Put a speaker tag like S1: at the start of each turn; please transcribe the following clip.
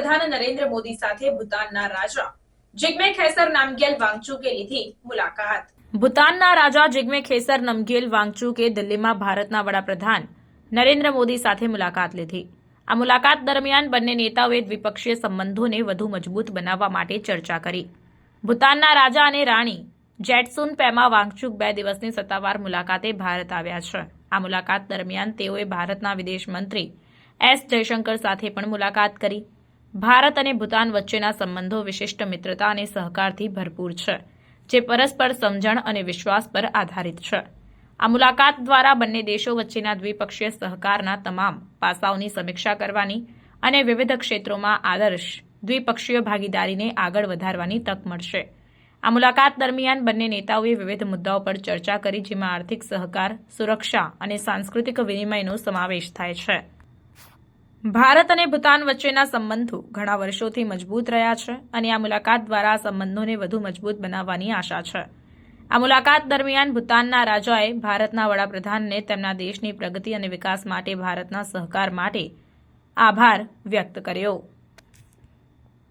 S1: વડાપ્રધાન નરેન્દ્ર મોદી સાથે ભૂતાનના રાજા જિગ્મે ખેસર નામગ્યેલ વાંગચુકે લીધી મુલાકાત. ભૂતાનના રાજા જિગ્મે ખેસર નમગેલ વાંગચુકે દિલ્હીમાં ભારતના વડાપ્રધાન નરેન્દ્ર મોદી સાથે મુલાકાત લીધી. આ મુલાકાત દરમિયાન બંને નેતાઓએ દ્વિપક્ષીય સંબંધોને વધુ મજબૂત બનાવવા માટે ચર્ચા કરી. ભૂતાનના રાજા અને રાણી જેટસુન પેમા વાંગચુક બે દિવસની સત્તાવાર મુલાકાતે ભારત આવ્યા છે. આ મુલાકાત દરમિયાન તેઓએ ભારતના વિદેશ મંત્રી એસ જયશંકર સાથે પણ મુલાકાત કરી. ભારત અને ભૂતાન વચ્ચેના સંબંધો વિશિષ્ટ મિત્રતા અને સહકારથી ભરપૂર છે, જે પરસ્પર સમજણ અને વિશ્વાસ પર આધારિત છે. આ મુલાકાત દ્વારા બંને દેશો વચ્ચેના દ્વિપક્ષીય સહકારના તમામ પાસાઓની સમીક્ષા કરવાની અને વિવિધ ક્ષેત્રોમાં આદર્શ દ્વિપક્ષીય ભાગીદારીને આગળ વધારવાની તક મળશે. આ મુલાકાત દરમિયાન બંને નેતાઓએ વિવિધ મુદ્દાઓ પર ચર્ચા કરી, જેમાં આર્થિક સહકાર, સુરક્ષા અને સાંસ્કૃતિક વિનિમયનો સમાવેશ થાય છે. ભારત અને ભૂતાન વચ્ચેના સંબંધો ઘણા વર્ષોથી મજબૂત રહ્યા છે અને આ મુલાકાત દ્વારા સંબંધોને વધુ મજબૂત બનાવવાની આશા છે. આ મુલાકાત દરમિયાન ભૂતાનના રાજાએ ભારતના વડાપ્રધાનને તેમના દેશની પ્રગતિ અને વિકાસ માટે ભારતના સહકાર માટે આભાર વ્યક્ત કર્યો.